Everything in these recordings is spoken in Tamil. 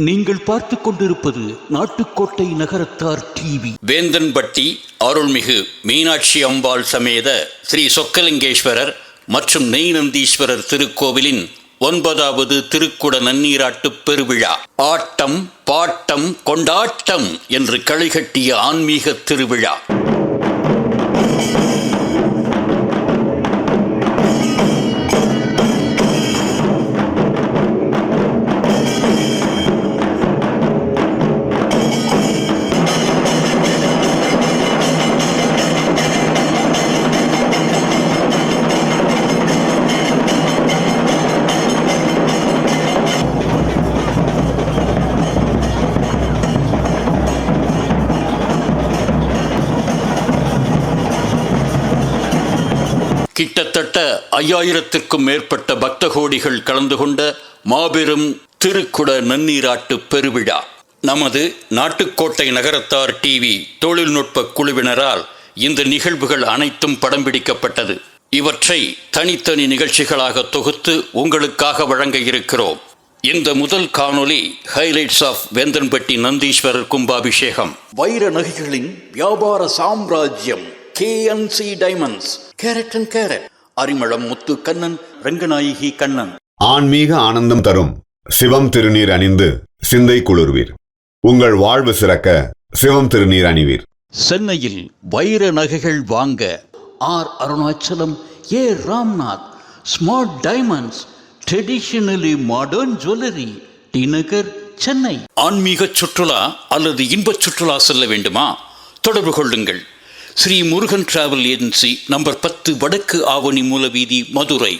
நீங்கள் பார்த்து கொண்டிருப்பது நாட்டுக்கோட்டை நகரத்தார் டிவி. வேந்தன்பட்டி அருள்மிகு மீனாட்சி அம்பாள் சமேத ஸ்ரீ சொக்கலிங்கேஸ்வரர் மற்றும் நெய்நந்தீஸ்வரர் திருக்கோவிலின் ஒன்பதாவது திருக்குட நன்னீராட்டு பெருவிழா. ஆட்டம் பாட்டம் கொண்டாட்டம் என்று களிகட்டிய ஆன்மீக திருவிழா. கிட்டத்தட்ட ஐயாயிரத்திற்கும் மேற்பட்ட பக்த கோடிகள் கலந்து கொண்ட மாபெரும் திருக்குட நன்னீராட்டு பெருவிழா. நமது நாட்டுக்கோட்டை நகரத்தார் டிவி தொழில்நுட்ப குழுவினரால் இந்த நிகழ்வுகள் அனைத்தும் படம் பிடிக்கப்பட்டது. இவற்றை தனித்தனி நிகழ்ச்சிகளாக தொகுத்து உங்களுக்காக வழங்க இருக்கிறோம். இந்த முதல் காணொலி ஹைலைட்ஸ் ஆஃப் வேந்தன்பட்டி நந்தீஸ்வரர் கும்பாபிஷேகம். வைர நகைகளின் வியாபார சாம்ராஜ்யம் KNC diamonds carat and carat Arimalam Muthu Kannan Ranganayaki Kannan. ஆன்மீக ஆனந்தம் தரும் சிவம் திருநீர் அணிந்து சிந்தை குளிர்வீர். உங்கள் வாழ்வு சிறக்க சிவம் திருநீர் அணிவீர். சென்னையில் வைர நகைகள் வாங்க R Arunachalam A Ramnath. Smart diamonds traditionally modern jewellery T Nagar Chennai. ஆன்மீக சுற்றுலா அல்லது இன்பச் சுற்றுலா செல்ல வேண்டுமா? தொடர்பு கொள்ளுங்கள். Sri Murugan travel agency number பத்து வடக்கு ஆவணி மூலவீதி மதுரை.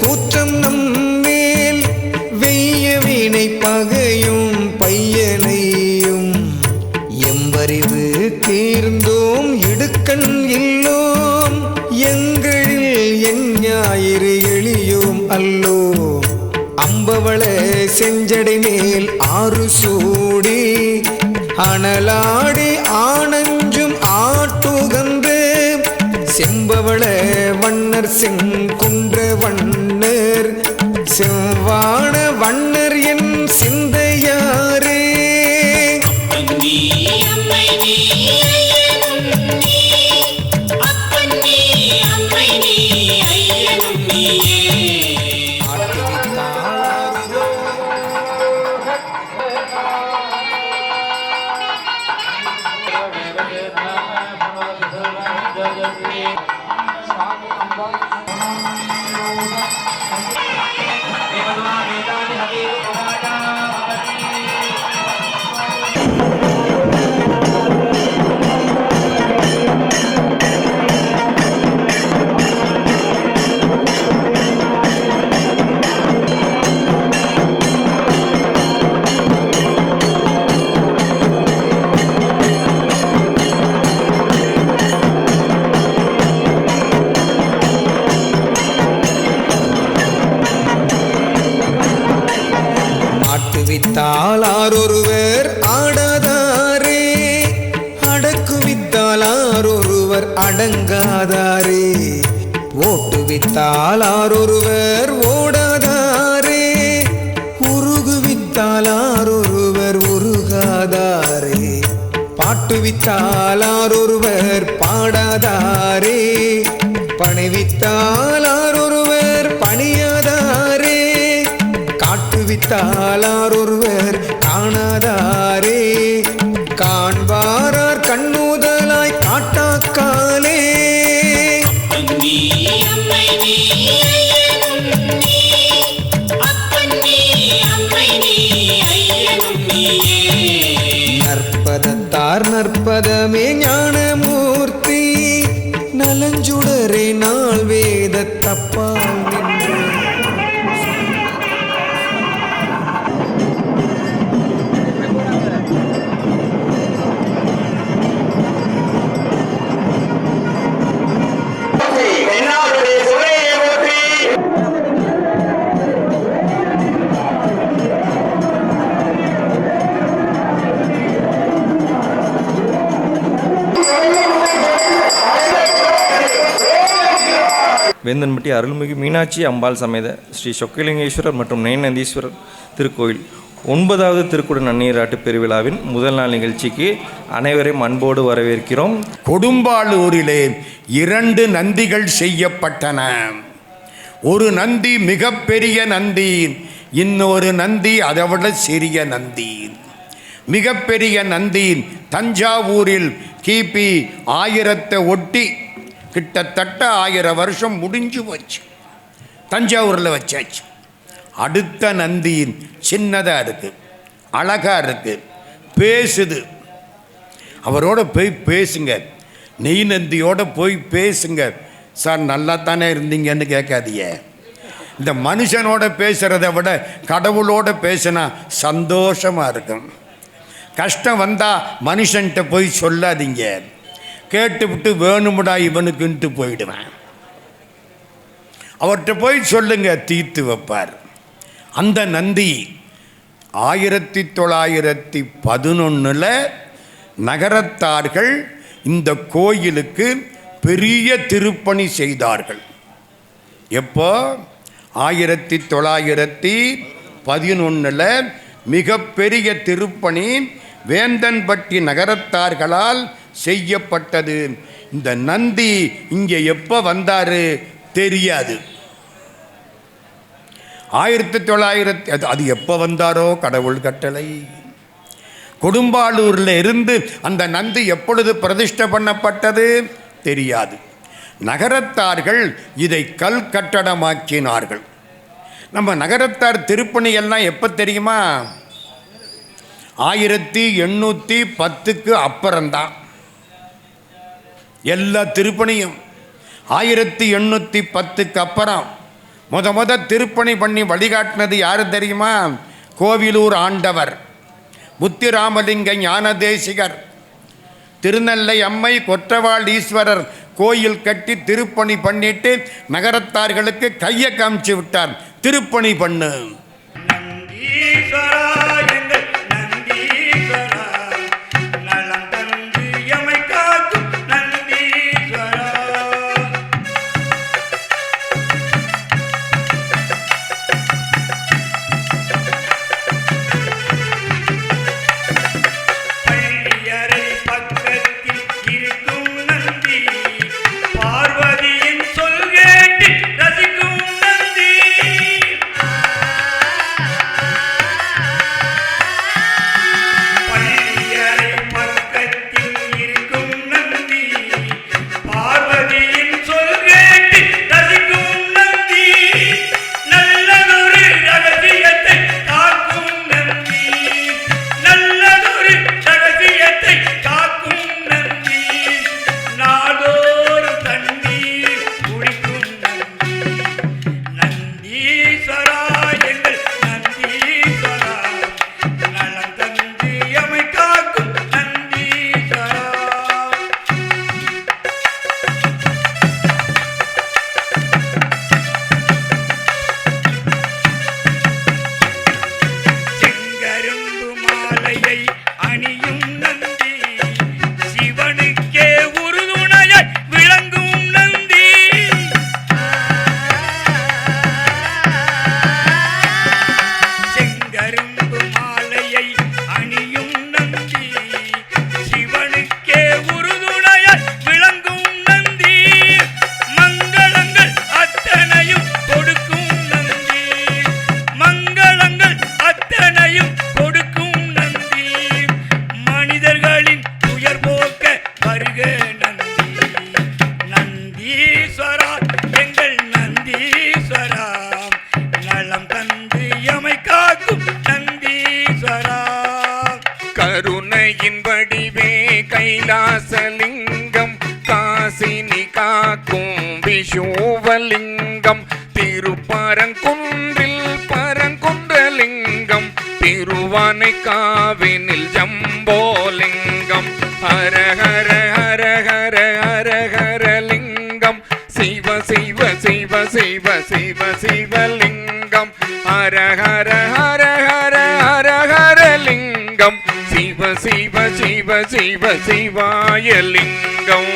கூற்றம் நம்மேல் வெய்ய வீணை பகையும் பையனையும். எம்பறிவு தீர்ந்தோம் இடுக்கண் இல்லோம் எங்களில் என் ஞாயிறு எளியோம் அல்லோ. அம்பவள செஞ்சடை மேல் ஆறு சூடி அனலாடி ஆனஞ்சும் ஆட்டுகந்து செம்பவள வண்ணர் செங்குன்ற வண்ண செவ்வான ஓட்டுவித்தால் ஒருவர் ஓடாதாரே. உருகுவித்தால் ஒருவர் உருகாதாரே. பாட்டுவித்தால் ஆரொருவர் ஒரு வேந்தன்பட்டி அருள்மிகு மீனாட்சி அம்பாள் சமேத ஸ்ரீ சொக்கலிங்கேஸ்வரர் மற்றும் நயநந்தீஸ்வரர் திருக்கோயில் ஒன்பதாவது திருக்குட நன்னீராட்டு பெருவிழாவின் முதல் நாள் நிகழ்ச்சிக்கு அனைவரையும் அன்போடு வரவேற்கிறோம். கொடும்பாளூரிலே இரண்டு நந்திகள் செய்யப்பட்டன. ஒரு நந்தி மிகப்பெரிய நந்தி இன்னொரு நந்தி அதைவிட சிறிய நந்தி. மிகப்பெரிய நந்தி தஞ்சாவூரில் கிபி ஆயிரத்தை ஒட்டி கிட்டத்தட்ட ஆயிரம் வருஷம் முடிஞ்சு போச்சு. தஞ்சாவூரில் வச்சாச்சு. அடுத்த நந்தியின் சின்னதாக இருக்குது அழகாக இருக்குது பேசுது. அவரோட போய் பேசுங்க. நெய் நந்தியோட போய் பேசுங்க. சார் நல்லா தானே இருந்தீங்கன்னு கேட்காதீங்க. இந்த மனுஷனோட பேசுகிறத விட கடவுளோட பேசினா சந்தோஷமாக இருக்கும். கஷ்டம் வந்தால் மனுஷன்கிட்ட போய் சொல்லாதீங்க. கேட்டுவிட்டு வேணுமுடா இவனுக்குன்ட்டு போயிடுவேன். அவர்கிட்ட போய் சொல்லுங்க தீர்த்து வைப்பார். அந்த நந்தி ஆயிரத்தி தொள்ளாயிரத்தி பதினொன்றில் நகரத்தார்கள் இந்த கோயிலுக்கு பெரிய திருப்பணி செய்தார்கள். எப்போ? ஆயிரத்தி தொள்ளாயிரத்தி பதினொன்றில் மிகப்பெரிய திருப்பணி வேந்தன்பட்டி நகரத்தார்களால் செய்யப்பட்டது. இந்த நந்தி இங்கே எப்போ வந்தாரு தெரியாது. ஆயிரத்தி தொள்ளாயிரத்தி அது அது எப்போ வந்தாரோ கடவுள் கட்டளை. கொடும்பாலூரில் இருந்து அந்த நந்தி எப்பொழுது பிரதிஷ்டை பண்ணப்பட்டது தெரியாது. நகரத்தார்கள் இதை கல் கட்டடமாக்கினார்கள். நம்ம நகரத்தார் திருப்பணி எல்லாம் எப்போ தெரியுமா? ஆயிரத்தி எண்ணூற்றி பத்துக்கு அப்புறம்தான். எல்லா திருப்பணியும் ஆயிரத்தி எண்ணூற்றி பத்துக்கு அப்புறம் முத முத திருப்பணி பண்ணி வழிகாட்டினது யார் தெரியுமா? கோவிலூர் ஆண்டவர் முத்திராமலிங்க ஞானதேசிகர். திருநெல்லை அம்மை கொற்றவாள் ஈஸ்வரர் கோயில் கட்டி திருப்பணி பண்ணிட்டு நகரத்தார்களுக்கு கையை காமிச்சு விட்டார். திருப்பணி பண்ணு. என் வடிவே கைலாசலிங்கம் காசினி காக்கும் விஷுவலிங்கம் திருப்பரங்குன்றில் பரங்குன்றலிங்கம் திருவானை காவினில் ஜம்போலிங்கம் ஹர ஹர ஹர ஹர ஹர ஹர சிவ சிவ சிவ சிவ சிவ சிவலிங்கம் ஹர ஹர ஹர சிவ சிவ சிவாய லிங்கம்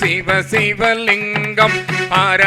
சிவ சிவலிங்கம் ஹர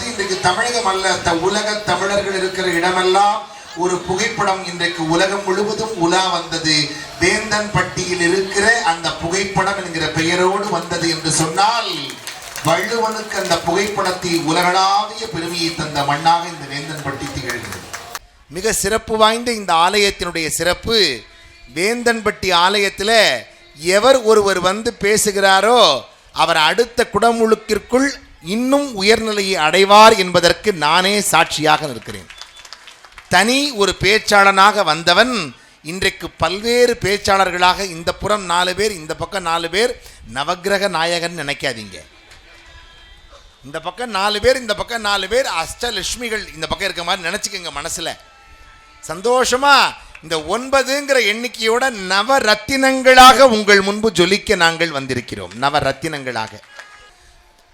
புகைப்படமானது இன்றைக்கு தமிழகம் அல்ல த உலக தமிழர்கள் இருக்கிற இடமெல்லாம் ஒரு புகைப்படம் இன்றைக்கு உலகம் முழுவதும் உலா வந்தது. வேந்தன் பட்டியில் இருக்கிற அந்த புகைப்படம் என்கிற பெயரோடு வந்தது என்று சொன்னால் வள்ளுவனுக்கு அந்த புகைப்படத்தை உலகளாவிய பெருமையை தந்த மண்ணாக இந்த வேந்தன் பட்டி திகழ்கிறது. மிக சிறப்பு வாய்ந்த இந்த ஆலயத்தினுடைய சிறப்பு வேந்தன்பட்டி ஆலயத்தில் எவர் ஒருவர் வந்து பேசுகிறாரோ அவர் அடுத்த குடமுழுக்கிற்குள் இன்னும் உயர்நிலையை அடைவார் என்பதற்கு நானே சாட்சியாக நிற்கிறேன். தனி ஒரு பேச்சாளனாக வந்தவன் இன்றைக்கு பல்வேறு பேச்சாளர்களாக இந்த புறம் நாலு பேர் இந்த பக்கம் நாலு பேர் நவக்கிரக நாயகன் நினைக்காதீங்க. இந்த பக்கம் நாலு பேர் இந்த பக்கம் நாலு பேர் அஷ்டலட்சுமிகள் இந்த பக்கம் இருக்க மாதிரி நினச்சிக்கோங்க மனசில். சந்தோஷமாக இந்த ஒன்பதுங்கிற எண்ணிக்கையோட நவரத்தினங்களாக உங்கள் முன்பு ஜொலிக்க நாங்கள் வந்திருக்கிறோம். நவரத்தினங்களாக.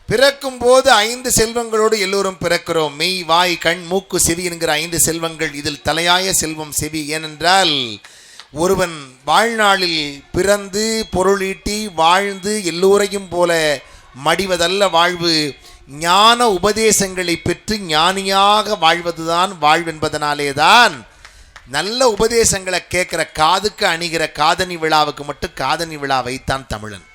பிறக்கும் போது ஐந்து செல்வங்களோடு எல்லோரும் பிறக்கிறோம். மெய் வாய் கண் மூக்கு செவி என்கிற ஐந்து செல்வங்கள் இதில் தலையாய செல்வம் செவி. ஏனென்றால் ஒருவன் வாழ்நாளில் பிறந்து பொருளீட்டி வாழ்ந்து எல்லோரையும் போல மடிவதல்ல வாழ்வு ஞான உபதேசங்களை பெற்று ஞானியாக வாழ்வதுதான் வாழ்வென்பதனாலே தான் நல்ல உபதேசங்களை கேட்குற காதுக்கு அணிகிற காதணி விழாவுக்கு மட்டும் காதணி விழா வைத்தான் தமிழன்.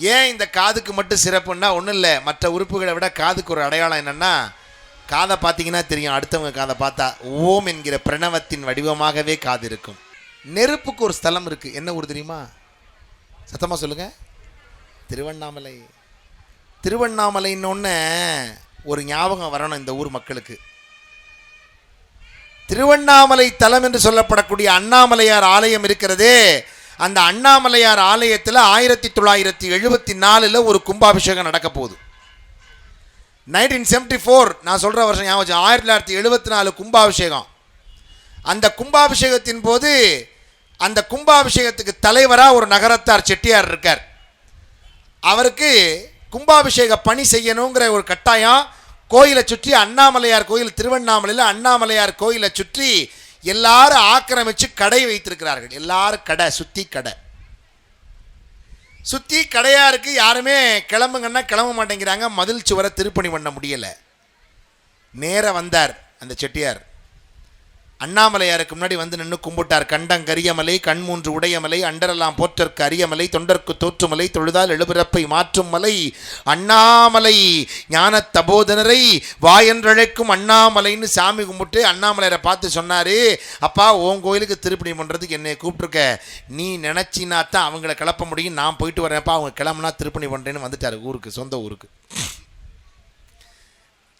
ஏன் இந்த காதுக்கு மட்டும் சிறப்புன்னா ஒன்றும் இல்லை. மற்ற உறுப்புகளை விட காதுக்கு ஒரு அடையாளம் என்னென்னா காதை பார்த்தீங்கன்னா தெரியும். அடுத்தவங்க காதை பார்த்தா ஓம் என்கிற பிரணவத்தின் வடிவமாகவே காது இருக்கும். நெருப்புக்கு ஒரு ஸ்தலம் இருக்குது என்ன ஊர் தெரியுமா? சத்தமாக சொல்லுங்கள் திருவண்ணாமலை. திருவண்ணாமலைன்னு ஒரு ஞாபகம் வரணும் இந்த ஊர் மக்களுக்கு. திருவண்ணாமலை தலம் என்று சொல்லப்படக்கூடிய அண்ணாமலையார் ஆலயம் இருக்கிறதே அந்த அண்ணாமலையார் ஆலயத்தில் ஆயிரத்தி தொள்ளாயிரத்தி எழுபத்தி நாலில் ஒரு கும்பாபிஷேகம் நடக்க போகுது. நைன்டீன் செவன்டி ஃபோர் நான் சொல்கிற வருஷம் ஞாபகம் ஆயிரத்தி தொள்ளாயிரத்தி எழுபத்தி நாலு கும்பாபிஷேகம். அந்த கும்பாபிஷேகத்தின் போது அந்த கும்பாபிஷேகத்துக்கு தலைவராக ஒரு நகரத்தார் செட்டியார் இருக்கார். அவருக்கு கும்பாபிஷேக பணி செய்யணுங்கிற ஒரு கட்டாயம் கோயிலை சுற்றி அண்ணாமலையார் கோயில் திருவண்ணாமலையில் அண்ணாமலையார் கோயிலை சுற்றி எல்லாரும் ஆக்கிரமிச்சு கடை வைத்திருக்கிறார்கள். எல்லாரும் கடை சுத்தி கடை. சுத்தி கடையா இருக்கு யாருமே கிளம்புங்கன்னா கிளம்ப மாட்டேங்கிறாங்க. மதில் சுவரை திருப்பணி பண்ண முடியல. நேர வந்தார் அந்த செட்டியார். அண்ணாமலையாருக்கு முன்னாடி வந்து நின்று கும்பிட்டார். கண்டங் கரியமலை கண் மூன்று உடையமலை அண்டரெல்லாம் போற்றற்கு அரியமலை தொண்டர்க்கு தோற்றுமலை தொழுதால் எழுபிறப்பை மாற்றும் மலை அண்ணாமலை ஞான தபோதனரை வாயன்றழைக்கும் அண்ணாமலைன்னு சாமி கும்பிட்டு அண்ணாமலையரை பார்த்து சொன்னாரு அப்பா உன் கோயிலுக்கு திருப்பணி பண்ணுறதுக்கு என்னை கூப்பிட்ருக்க நீ நினச்சினா தான் அவங்கள கிளப்ப முடியும். நான் போயிட்டு வரேன்ப்பா அவங்க கிளம்புனா திருப்பணி பண்ணுறேன்னு வந்துட்டார் ஊருக்கு சொந்த ஊருக்கு.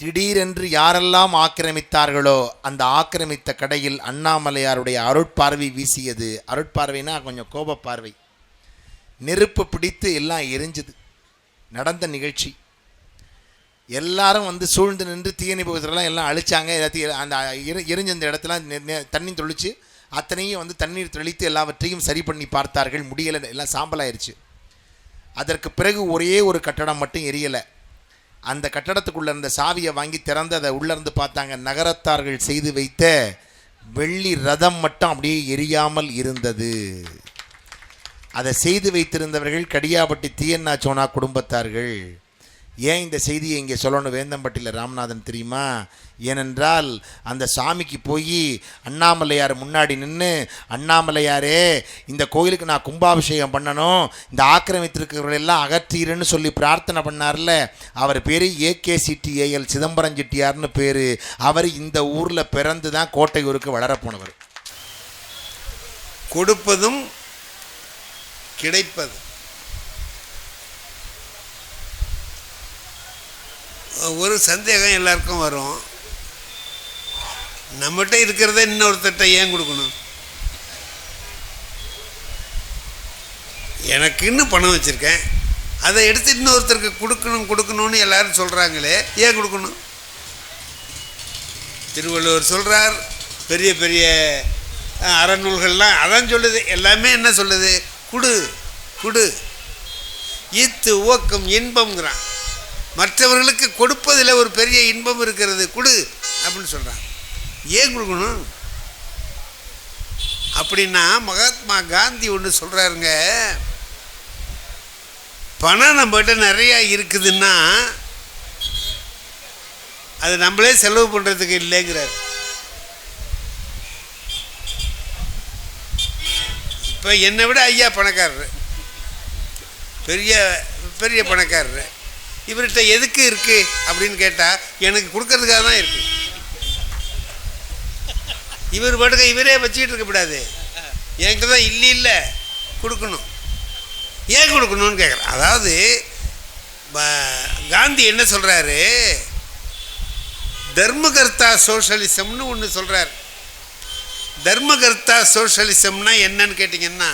திடீரென்று யாரெல்லாம் ஆக்கிரமித்தார்களோ அந்த ஆக்கிரமித்த கடையில் அண்ணாமலையாருடைய அருட்பார்வை வீசியது. அருட்பார்வைனா கொஞ்சம் கோபப்பார்வை. நெருப்பு பிடித்து எல்லாம் எரிஞ்சுது. நடந்த நிகழ்ச்சி. எல்லாரும் வந்து சூழ்ந்து நின்று தீயணைப்புலாம் எல்லாம் அழிச்சாங்க. எல்லாத்தையும் அந்த எரிஞ்ச அந்த இடத்துல நெ- நெ- தண்ணி தொளிச்சு அத்தனையும் வந்து தண்ணீர் தெளித்து எல்லாவற்றையும் சரி பண்ணி பார்த்தார்கள். முடியலை. எல்லாம் சாம்பலாயிருச்சு. அதற்கு பிறகு ஒரே ஒரு கட்டடம் மட்டும் எரியலை. அந்த கட்டடத்துக்குள்ள இருந்த சாவியை வாங்கி திறந்து அதை உள்ளேருந்து பார்த்தாங்க. நகரத்தார்கள் செய்து வைத்த வெள்ளி ரதம் மட்டும் அப்படியே எரியாமல் இருந்தது. அதை செய்து வைத்திருந்தவர்கள் கடியாப்பட்டி தீயண்ணா சோனா குடும்பத்தார்கள். ஏன் இந்த செய்தியை இங்கே சொல்லணும்? வேந்தம்பட்டியில் ராமநாதன் தெரியுமா? ஏனென்றால் அந்த சாமிக்கு போய் அண்ணாமலையார் முன்னாடி நின்று அண்ணாமலையாரே இந்த கோயிலுக்கு நான் கும்பாபிஷேகம் பண்ணணும் இந்த ஆக்கிரமித்திருக்கிறவர்கள் எல்லாம் அகற்றீருன்னு சொல்லி பிரார்த்தனை பண்ணார்ல. அவர் பேர் ஏகேசிடிஏஎல் சிதம்பரம் செட்டியார்னு பேர். அவர் இந்த ஊரில் பிறந்து தான் கோட்டையூருக்கு வளரப்போனவர். கொடுப்பதும் கிடைப்பதும் ஒரு சந்தேகம் எல்லாருக்கும் வரும். நம்மகிட்ட இருக்கிறத இன்னொருத்தட்ட ஏன் கொடுக்கணும்? எனக்குன்னு பணம் வச்சுருக்கேன். அதை எடுத்து இன்னொருத்தருக்கு கொடுக்கணும் கொடுக்கணும்னு எல்லாரும் சொல்கிறாங்களே ஏன் கொடுக்கணும்? திருவள்ளுவர் சொல்கிறார் பெரிய பெரிய அறநூல்கள்லாம் அதான் சொல்லுது. எல்லாமே என்ன சொல்லுது? குடு குடு. ஈத்து ஊக்கம் இன்பம்ங்கிறான். மற்றவர்களுக்கு கொடுப்பதில் ஒரு பெரிய இன்பம் இருக்கிறது. கொடு அப்படின்னு சொல்கிறான் ஏன் கொடுக்கணும்? அப்படின்னா மகாத்மா காந்தி ஒன்று சொல்கிறாருங்க பணம் நம்மகிட்ட நிறையா இருக்குதுன்னா அது நம்மளே செலவு பண்ணுறதுக்கு இல்லைங்கிறார். இப்போ என்னை விட ஐயா பணக்காரர். பெரிய பெரிய பணக்காரர். இவர்கிட்ட எதுக்கு இருக்கு அப்படின்னு கேட்டால் எனக்கு கொடுக்கறதுக்காக தான் இருக்கு. இவர் பாட்டுக்க இவரே வச்சுக்கிட்டு இருக்கக்கூடாது என்கிட்ட தான் இல்லை இல்லை கொடுக்கணும். ஏன் கொடுக்கணும்னு கேட்குறேன் அதாவது காந்தி என்ன சொல்கிறாரு தர்மகர்த்தா சோஷலிசம்னு ஒன்று சொல்கிறார் தர்மகர்த்தா சோஷலிசம்னா என்னன்னு கேட்டிங்கன்னா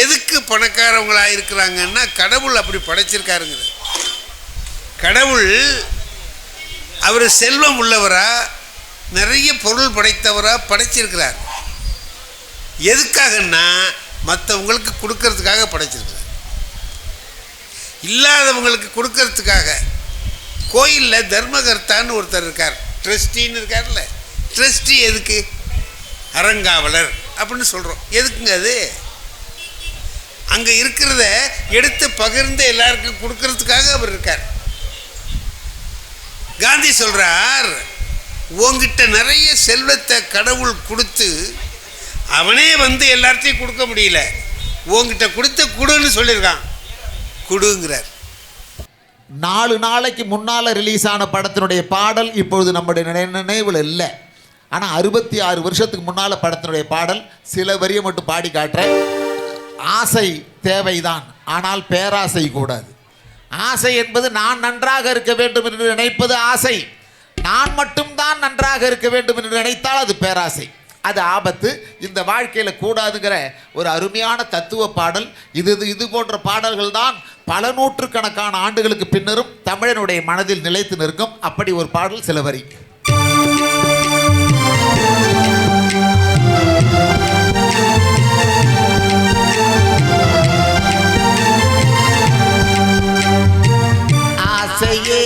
எதுக்கு பணக்காரவங்களா இருக்கிறாங்கன்னா கடவுள் அப்படி படைச்சிருக்காருங்கிறது கடவுள் அவர் செல்வம் உள்ளவரா நிறைய பொருள் படைத்தவரா படைச்சிருக்கிறார். எதுக்காகன்னா மற்றவங்களுக்கு கொடுக்கறதுக்காக படைச்சிருக்கிறார். இல்லாதவங்களுக்கு கொடுக்கறதுக்காக. கோயிலில் தர்மகர்த்தான்னு ஒருத்தர் இருக்கார் ட்ரஸ்டின்னு இருக்கார்ல. ட்ரஸ்டி எதுக்கு? அறங்காவலர் அப்படின்னு சொல்கிறோம் எதுக்குங்க அது? அங்கே இருக்கிறத எடுத்து பகிர்ந்து எல்லாருக்கும் கொடுக்கறதுக்காக அவர் இருக்கார். காந்தி சொல்றார் உங்ககிட்ட நிறைய செல்வத்தை கடவுள் கொடுத்து அவனே வந்து எல்லார்த்தையும் கொடுக்க முடியல. உங்ககிட்ட கொடுத்து குடுன்னு சொல்லியிருக்கான். கொடுங்கிறார். நாலு நாளைக்கு முன்னால் ரிலீஸ் ஆன படத்தினுடைய பாடல் இப்பொழுது நம்முடைய நினைவில் இல்லை. ஆனால் அறுபத்தி ஆறு வருஷத்துக்கு முன்னால் படத்தினுடைய பாடல் சில வரியை மட்டும் பாடி காட்டுறேன். ஆசை தேவைதான் ஆனால் பேராசை கூடாது. ஆசை என்பது நான் நன்றாக இருக்க வேண்டும் என்று நினைப்பது ஆசை. நான் மட்டும்தான் நன்றாக இருக்க வேண்டும் என்று நினைத்தால் அது பேராசை. அது ஆபத்து. இந்த வாழ்க்கையில் கூடாதுங்கிற ஒரு அருமையான தத்துவ பாடல். இது இது- இது போன்ற பாடல்கள் தான் பல நூற்றுக்கணக்கான ஆண்டுகளுக்கு பின்னரும் தமிழனுடைய மனதில் நிலைத்து நிற்கும். அப்படி ஒரு பாடல் சில வரி ஆசையே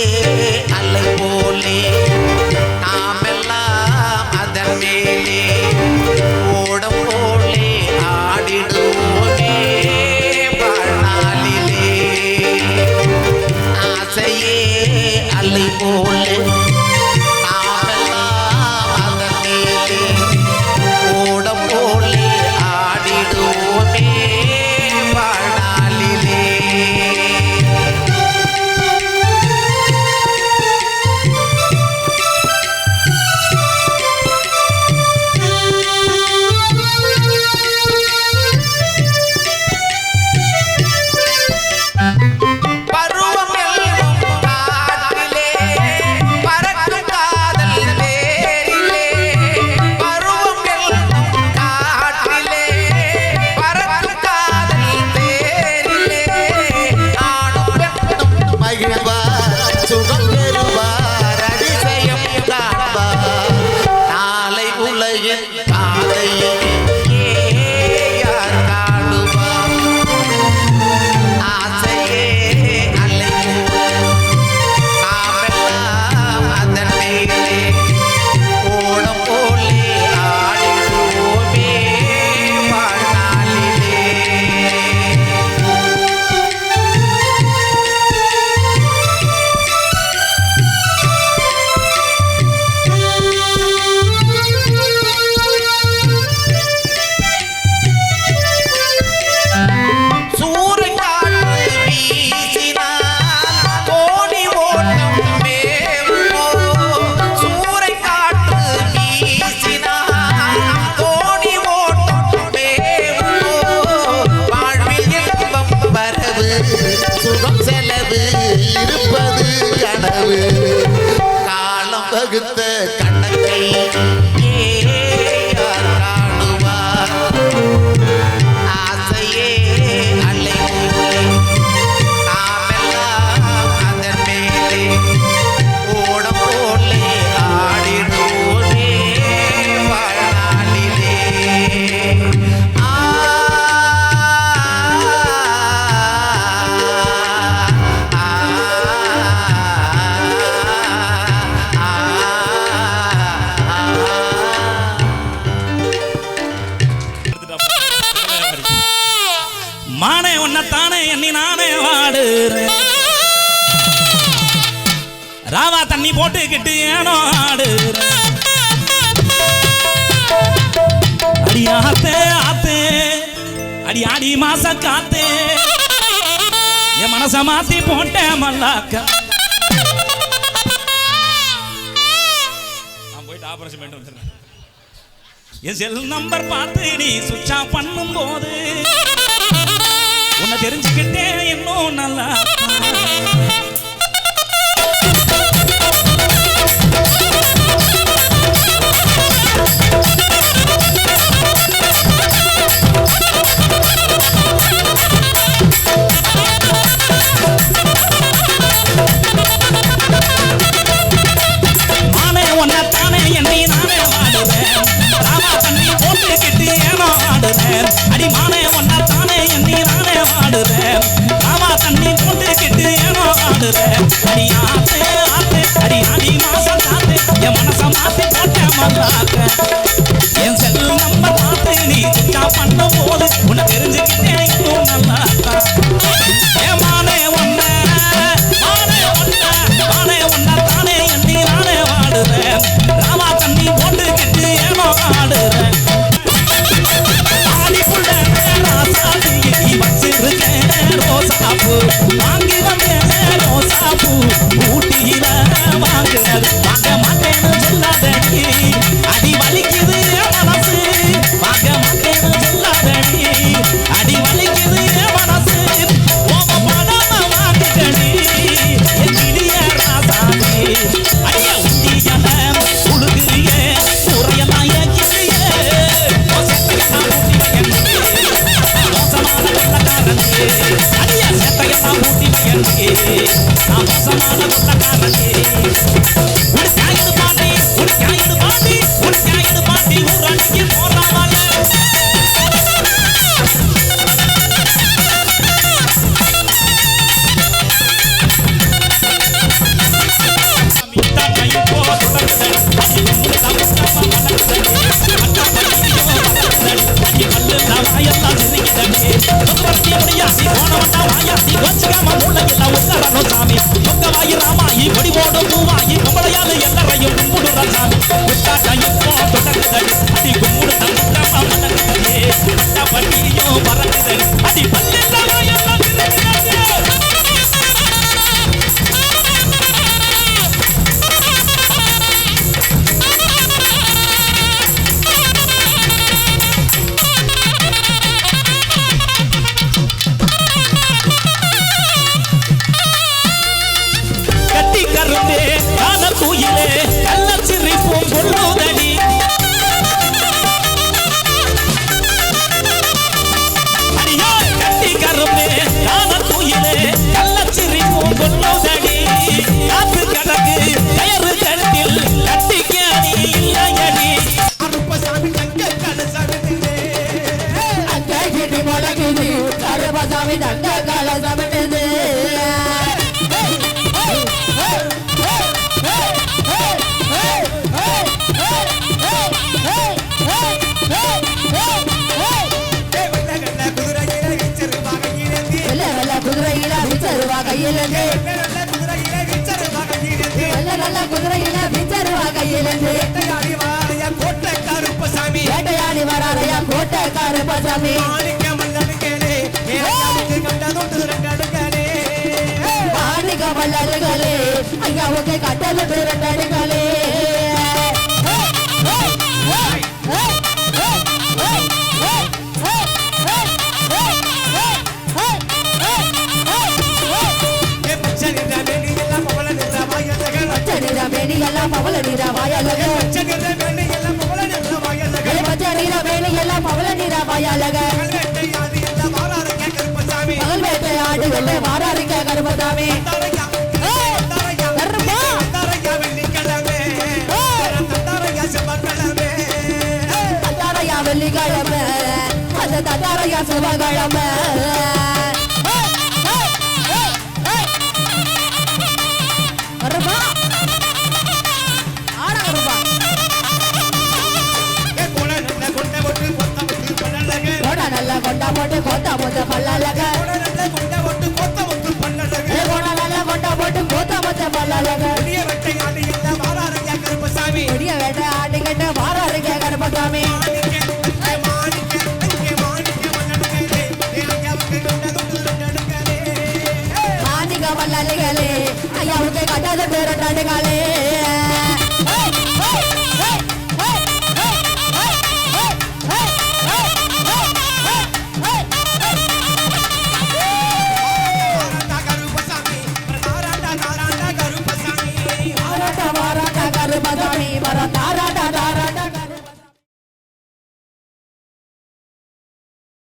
அடி ஆடி மாச காத்து. என் மனச மாத்தி போட்டேன் மல்லாக்க. நான் போயிட்டு ஆபரேஷன் பண்ணிட்டு வந்துடுறேன். என் செல் நம்பர் பார்த்து நீ சுவிட்சா ஆஃப் பண்ணும் போது உன்னை தெரிஞ்சுக்கிட்டேன் இன்னும் நல்லா வாடுறேன் அடிமானே ஒன்னா தானே எண்ணி நானே வாடுறேன். காவா தண்ணி போட்டுக்கிட்டு ஏனோ ஆடுறேன். அடி ஆத்து ஆத்து அடி அடி மாசம் தாத்து என் மனச மாத்தி போட்ட மல்லாக்க என் செல் நம்ம பார்த்து நீ சிக்கா பண்ண போது உன்னை தெரிஞ்சுக்கிட்டே இன்னும் இரண்டு வேட்டையாடி வராதையா கோட்டை கருப்பசாமி வேட்டையாடி வராதையா கோட்டை கருப்பசாமி மாணிக்க மல்லடுகளே ஏழையாவுக்கு கட்டதொட்டு ரெண்டடுகளே மாணிக்க மல்லடுகளே ஐயாவுக்கு பவள நீரா வாயலக பச்சை நீரா வேலை எல்லாம் பவள நீரா வாயலக. பகல் வேட்டை ஆடு வெள்ளிக்கிழமை. அந்த தத்தாரையா செவ்வாய்க்கிழமை. regalé